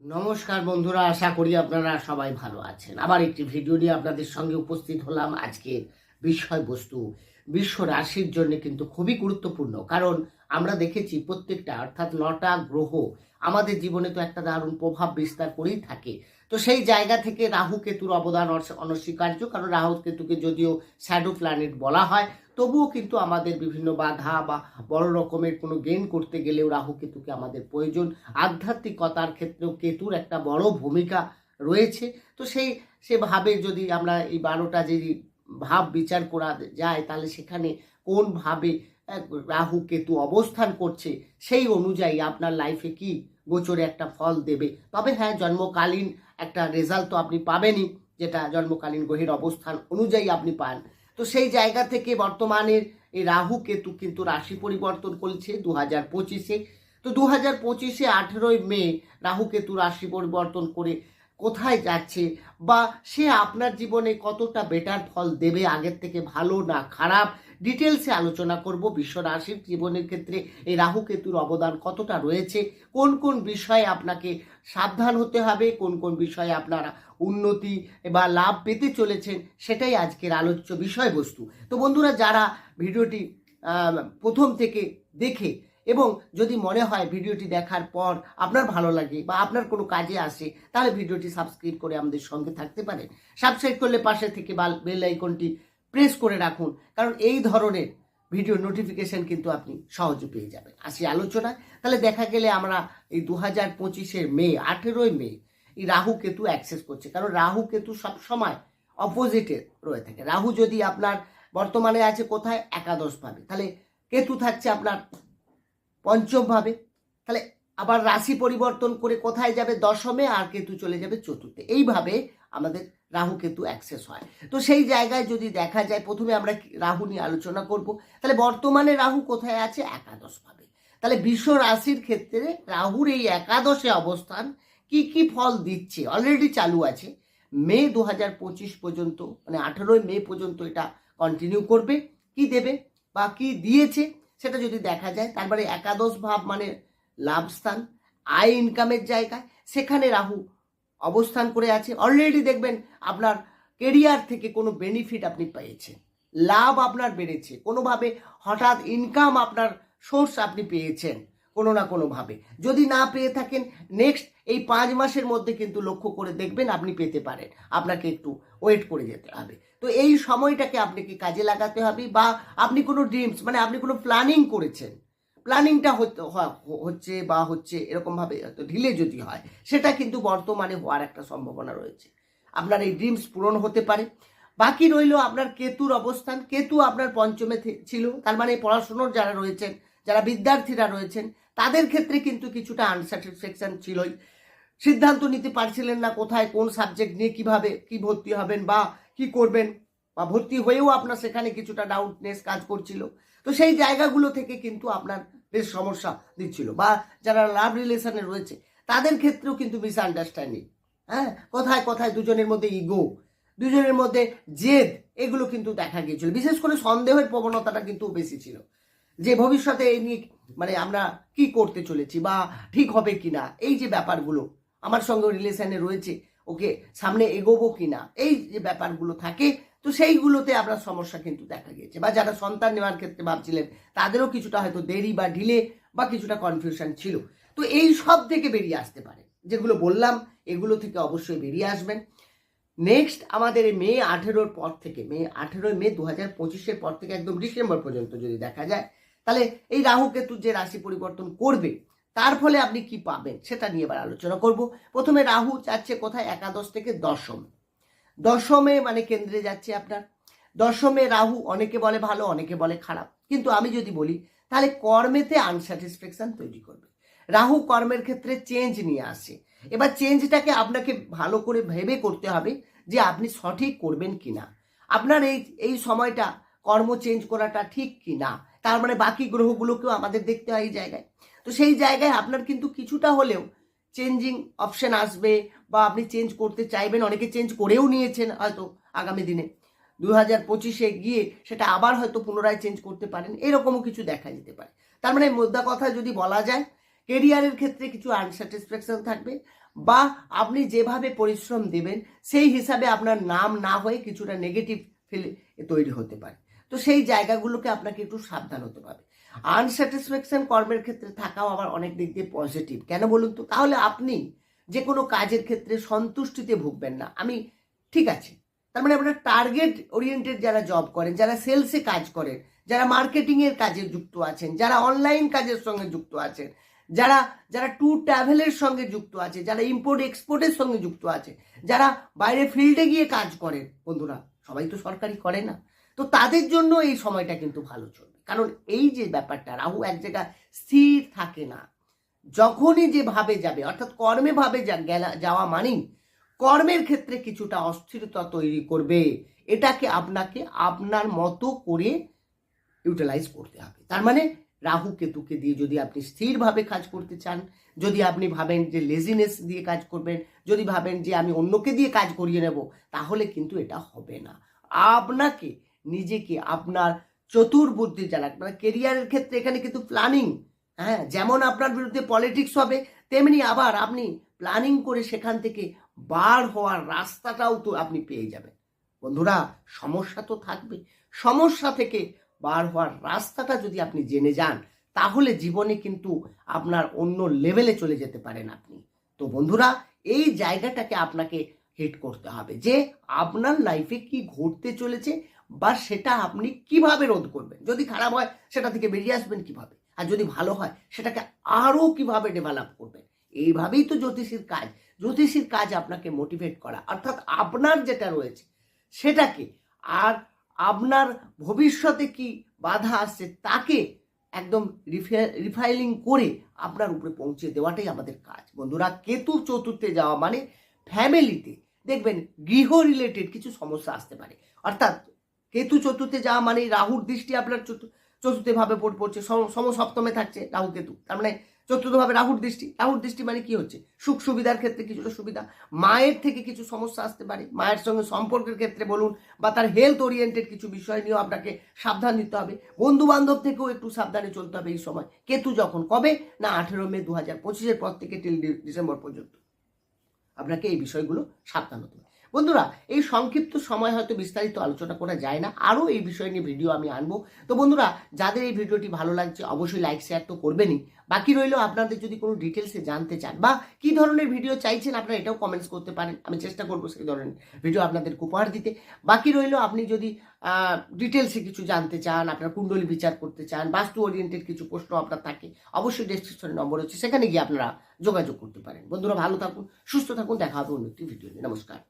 নমস্কার বন্ধুরা, আশা করি আপনারা সবাই ভালো আছেন। আবার একটি ভিডিও নিয়ে আপনাদের সঙ্গে উপস্থিত হলাম আজকের বিষয়বস্তু। বিশ্ব রাশির জন্য কিন্তু খুবই গুরুত্বপূর্ণ, কারণ আমরা দেখেছি প্রত্যেকটা, অর্থাৎ নটা গ্রহ আমাদের জীবনে তো একটা দারুণ প্রভাব বিস্তার করেই থাকে। তো সেই জায়গা থেকে রাহু কেতুর অবদান অনস্বীকার্য, কারণ রাহু কেতুকে যদিও শ্যাডো প্ল্যানেট বলা হয় তবুও কিন্তু আমাদের বিভিন্ন বাধা বা বড় রকমের কোনো গেন করতে গেলেও রাহু কেতুকে আমাদের প্রয়োজন। আধ্যাত্মিকতার ক্ষেত্রেও কেতুর একটা বড় ভূমিকা রয়েছে। তো সেই সেভাবে যদি আমরা এই বারোটা যদি ভাব বিচার করা যায়, তাহলে সেখানে কোনভাবে রাহু কেতু অবস্থান করছে, সেই অনুযায়ী আপনার লাইফে কি গোচরে একটা ফল দেবে? তবে হ্যাঁ জন্মকালীন একটা রেজাল্ট তো আপনি পাবেনই, যেটা জন্মকালীন গ্রহের অবস্থান অনুযায়ী আপনি পান। তো সেই জায়গা থেকে বর্তমানের এই রাহু কেতু কিন্তু রাশি পরিবর্তন করেছে দু হাজার পঁচিশে। তো দু হাজার পঁচিশে আঠেরোই মে রাহু কেতু রাশি পরিবর্তন করে কোথায় যাচ্ছে বা সে আপনার জীবনে কতটা বেটার ফল দেবে, আগের থেকে ভালো না খারাপ ডিটেলসে আলোচনা করব। বিশ্ব রাশির জীবনের ক্ষেত্রে এই রাহু কেতুর অবদান কতটা রয়েছে? কোন কোন বিষয়ে আপনাকে সাবধান হতে হবে? কোন কোন বিষয়ে আপনারা উন্নতি বা লাভ পেতে চলেছেন? সেটাই আজকের আলোচ্য বিষয়বস্তু। তো বন্ধুরা, যারা ভিডিওটি প্রথম থেকে দেখে এবং যদি মনে হয় ভিডিওটি দেখার পর আপনার ভালো লাগে বা আপনার কোনো কাজে আসে, তাহলে ভিডিওটি সাবস্ক্রাইব করে আমাদের সঙ্গে থাকতে পারেন। সাবস্ক্রাইব করলে পাশে থেকে বেল আইকনটি প্রেস করে রাখুন। কারণ এই ধরনের ভিডিও নোটিফিকেশন কিন্তু আপনি সহজে পেয়ে যাবেন। আসি আলোচনায়। তাহলে দেখা গেলে আমরা এই দু হাজার পঁচিশের মে, আঠেরোই মে, এই রাহু কেতু অ্যাক্সেস করছে। কারণ রাহু কেতু সব সময় অপোজিটে রয়ে থাকে। রাহু যদি আপনার বর্তমানে আছে কোথায়? একাদশ ভাবে। তাহলে কেতু থাকছে আপনার পঞ্চম ভাবে। তাহলে আবার রাশি পরিবর্তন করে কোথায় যাবে? দশমে আর কেতু চলে যাবে চতুর্থে। এইভাবে আমাদের রাহু কেতু অ্যাক্সেস হয়। তো সেই জায়গায় যদি দেখা যায়, প্রথমে আমরা রাহু নিয়ে আলোচনা করব। তাহলে বর্তমানে রাহু কোথায় আছে? একাদশ ভাবে তাহলে বিশ্ব রাশির ক্ষেত্রে রাহুর এই একাদশে অবস্থান কি কি ফল দিচ্ছে? অলরেডি চালু আছে। মে দু হাজার পঁচিশ পর্যন্ত মানে আঠেরোই মে পর্যন্ত এটা কন্টিনিউ করবে। কি দেবে বা কি দিয়েছে সেটা যদি দেখা যায়, তারপরে একাদশ ভাব মানে লাভ স্থান আয় ইনকামের জায়গায়। সেখানে রাহু অবস্থান করে আছে। অলরেডি দেখবেন আপনার কেরিয়ার থেকে কোনো বেনিফিট আপনি পেয়েছেন। লাভ আপনার বেড়েছে। কোনোভাবে হঠাৎ ইনকাম আপনার সোর্স আপনি পেয়েছেন কোনো না কোনোভাবে। যদি না পেয়ে থাকেন নেক্সট এই পাঁচ মাসের মধ্যে কিন্তু লক্ষ্য করে দেখবেন আপনি পেতে পারেন। আপনাকে একটু ওয়েট করে যেতে হবে। তো এই সময়টাকে আপনাকে কাজে লাগাতে হবে বা আপনি কোনো ড্রিমস মানে আপনি কোনো প্ল্যানিং করেছেন। প্ল্যানিংটা হচ্ছে বা হচ্ছে এরকমভাবে হয়তো ঢিলে যদি হয়, সেটা কিন্তু বর্তমানে হওয়ার একটা সম্ভাবনা রয়েছে। আপনার এই ড্রিমস পূরণ হতে পারে। বাকি রইল আপনার কেতুর অবস্থান। কেতু আপনার পঞ্চমে ছিল। তার মানে পড়াশুনোর যারা রয়েছেন, যারা বিদ্যার্থীরা রয়েছেন, তাদের ক্ষেত্রে কিন্তু কিছুটা আনস্যাটিসফ্যাকশন ছিলই। সিদ্ধান্ত নিতে পারছিলেন না কোথায়, কোন সাবজেক্ট নিয়ে কীভাবে কি ভর্তি হবেন বা কি করবেন, বা ভর্তি হয়েও আপনার সেখানে কিছুটা ডাউটনেস কাজ করছিল। তো সেই জায়গাগুলো থেকে কিন্তু আপনার বেশ সমস্যা দিচ্ছিল। বা যারা লাভ রিলেশনে রয়েছে, তাদের ক্ষেত্রেও কিন্তু মিসআন্ডারস্ট্যান্ডিং হ্যাঁ? কোথায় কোথায় দুজনের মধ্যে ইগো দুজনের মধ্যে জেদ, এগুলো কিন্তু দেখা গিয়েছিল। বিশেষ করে সন্দেহের প্রবণতাটা কিন্তু বেশি ছিল। যে ভবিষ্যতে এই নিয়ে মানে আমরা কি করতে চলেছি বা ঠিক হবে কি না এই যে ব্যাপারগুলো আমার সঙ্গে রিলেশনে রয়েছে, ওকে সামনে এগোবো কিনা, এই যে ব্যাপারগুলো থাকে তো সেইগুলোতে আপনার সমস্যা কিন্তু দেখা গিয়েছে। বা যারা সন্তান নেওয়ার ক্ষেত্রে ভাবছিলেন, তাদেরও কিছুটা হয়তো দেরি বা ঢিলে বা কিছুটা কনফিউশন ছিল। তো এই সব থেকে বেরিয়ে আসতে পারে। যেগুলো বললাম, এগুলো থেকে অবশ্যই বেরিয়ে আসবেন। নেক্সট আমাদের মে আঠেরোর পর থেকে, মে আঠেরোই মে দু হাজার পঁচিশের পর থেকে একদম ডিসেম্বর পর্যন্ত যদি দেখা যায়, তাহলে এই রাহু কেতু যে রাশি পরিবর্তন করবে, তার ফলে আপনি কি পাবেন সেটা নিয়ে এবার আলোচনা করব। প্রথমে রাহু যাচ্ছে কোথায়? একাদশ থেকে দশম। দশমে মানে কেন্দ্রে যাচ্ছে আপনার। দশমে রাহু অনেকে বলে ভালো, অনেকে বলে খারাপ। কিন্তু আমি যদি বলি, তাহলে কর্মেতে আনস্যাটিসফ্যাকশন তৈরি করবে। রাহু কর্মের ক্ষেত্রে চেঞ্জ নিয়ে আসে। এবার চেঞ্জটাকে আপনাকে ভালো করে ভেবে করতে হবে যে আপনি সঠিক করবেন কিনা। আপনার এই এই সময়টা কর্ম চেঞ্জ করাটা ঠিক কি না তার মানে বাকি গ্রহগুলোকেও আমাদের দেখতে হয় এই জায়গায়। তো সেই জায়গায় আপনার কিন্তু কিছুটা হলেও চেঞ্জিং অপশন আসবে বা আপনি চেঞ্জ করতে চাইবেন, অনেকে চেঞ্জ করেও নিয়েছেন হয়তো আগামী দিনে। দু হাজার পঁচিশে গিয়ে সেটা আবার হয়তো পুনরায় চেঞ্জ করতে পারেন, এরকমও কিছু দেখা যেতে পারে। তার মানে মোদ্দা কথা যদি বলা যায় কেরিয়ারের ক্ষেত্রে কিছু আনস্যাটিসফ্যাকশন থাকবে বা আপনি যেভাবে পরিশ্রম দেবেন, সেই হিসাবে আপনার নাম না হয়ে কিছুটা নেগেটিভ ফিল তৈরি হতে পারে। তো সেই জায়গাগুলোকে আপনাকে একটু সাবধান হতে হবে। আনস্যাটিসফ্যাকশন কর্মের ক্ষেত্রে থাকাও আবার অনেক দিক দিয়ে পজিটিভ কেন বলুন তো? তাহলে আপনি যে কোনো কাজের ক্ষেত্রে সন্তুষ্টিতে ভুগবেন না। আমি, ঠিক আছে। তার মানে আপনার টার্গেট ওরিয়েন্টেড যারা জব করেন, যারা সেলসে কাজ করেন, যারা মার্কেটিংয়ের কাজে যুক্ত আছেন, যারা অনলাইন কাজের সঙ্গে যুক্ত আছেন, যারা যারা ট্যুর ট্রাভেলের সঙ্গে যুক্ত আছে যারা ইম্পোর্ট এক্সপোর্টের সঙ্গে যুক্ত আছে যারা বাইরে ফিল্ডে গিয়ে কাজ করেন, বন্ধুরা, সবাই তো সরকারি করে না। তো তাদের জন্য এই সময়টা কিন্তু ভালো চলবে। কারণ এই যে ব্যাপারটা, রাহু এক জায়গায় স্থির থাকে না। যখনই যে ভাবে যাবে, অর্থাৎ কর্মে ভাবে যাওয়া মানেই কর্মের ক্ষেত্রে কিছুটা অস্থিরতা তৈরি করবে। এটাকে আপনাকে আপনার মতো করে ইউটিলাইজ করতে হবে। তার মানে রাহু কেতুকে দিয়ে যদি আপনি স্থিরভাবে কাজ করতে চান, যদি আপনি ভাবেন যে লেজিনেস দিয়ে কাজ করবেন, যদি ভাবেন যে আমি অন্যকে দিয়ে কাজ করিয়ে নেব, তাহলে কিন্তু এটা হবে না। আপনাকে নিজেকে আপনার চতুর্বুদ্ধি যারা মানে কেরিয়ারের ক্ষেত্রে এখানে কিন্তু প্ল্যানিং হ্যাঁ যেমন আপনার বিরুদ্ধে পলিটিক্স হবে, তেমনি আবার আপনি প্ল্যানিং করে সেখান থেকে বার হওয়ার রাস্তাটাও তো আপনি পেয়ে যাবেন। বন্ধুরা, সমস্যা তো থাকবে। সমস্যা থেকে বার হওয়ার রাস্তাটা যদি আপনি জেনে যান, তাহলে জীবনে কিন্তু আপনার অন্য লেভেলে চলে যেতে পারেন আপনি। তো বন্ধুরা, এই জায়গাটাকে আপনাকে হিট করতে হবে যে আপনার লাইফে কি ঘটতে চলেছে বা সেটা আপনি কীভাবে রোধ করবেন। যদি খারাপ হয়, সেটা থেকে বেরিয়ে আসবেন কীভাবে? আর যদি ভালো হয়, সেটাকে আরও কীভাবে ডেভেলপ করবেন? এইভাবেই তো জ্যোতিষীর কাজ। জ্যোতিষীর কাজ আপনাকে মোটিভেট করা। অর্থাৎ আপনার যেটা রয়েছে, সেটাকে আর আপনার ভবিষ্যতে কি বাধা আসছে, তাকে একদম রিফাইলিং করে আপনার উপরে পৌঁছে দেওয়াটাই আমাদের কাজ। বন্ধুরা, কেতু চতুর্থে যাওয়া মানে ফ্যামিলিতে দেখবেন গৃহ রিলেটেড কিছু সমস্যা আসতে পারে। অর্থাৎ কেতু চতুর্থে যাওয়া মানে রাহুর দৃষ্টি আপনার চতু- চতুর্থে ভাবে পড়ছে, সম- সমসপ্তমে থাকছে রাহু কেতু। তার মানে চতুর্থ ভাবে রাহুর দৃষ্টি। রাহুর দৃষ্টি মানে কি হচ্ছে? সুখ সুবিধার ক্ষেত্রে কিছুটা সুবিধা। মায়ের থেকে কিছু সমস্যা আসতে পারে। মায়ের সঙ্গে সম্পর্কের ক্ষেত্রে বলুন বা তার হেলথ ওরিয়েন্টেড কিছু বিষয় নিয়েও আপনাকে সাবধান নিতে হবে। বন্ধু বান্ধব থেকেও একটু সাবধানে চলতে হবে এই সময়। কেতু যখন, কবে? না আঠেরো মে দু হাজার পঁচিশের পর থেকে টিল ডিসেম্বর পর্যন্ত। আপনাকে এই বিষয়গুলো সাবধান হতে হবে। বন্ধুরা, এই সংক্ষিপ্ত সময় হয়তো বিস্তারিত আলোচনা করা যায় না। আরও এই বিষয় নিয়ে ভিডিও আমি আনব। তো বন্ধুরা, যাদের এই ভিডিওটি ভালো লাগছে, অবশ্যই লাইক শেয়ার তো করবেনই। বাকি রইল আপনাদের যদি কোনো ডিটেলসে জানতে চান, বা কি ধরনের ভিডিও চাইছেন আপনারা এটাও কমেন্টস করতে পারেন। আমি চেষ্টা করব সেই ধরনের ভিডিও আপনাদের উপহার দিতে। বাকি রইল আপনি যদি ডিটেলসে কিছু জানতে চান, আপনার কুণ্ডলী বিচার করতে চান, বাস্তু ওরিয়েন্টেড কিছু প্রশ্ন আপনার থাকে, অবশ্যই ডেসক্রিপশনে নম্বর হচ্ছে, সেখানে গিয়ে আপনারা যোগাযোগ করতে পারেন। বন্ধুরা, ভালো থাকুন, সুস্থ থাকুন, দেখা হবে অন্য একটি ভিডিও নিয়ে। নমস্কার।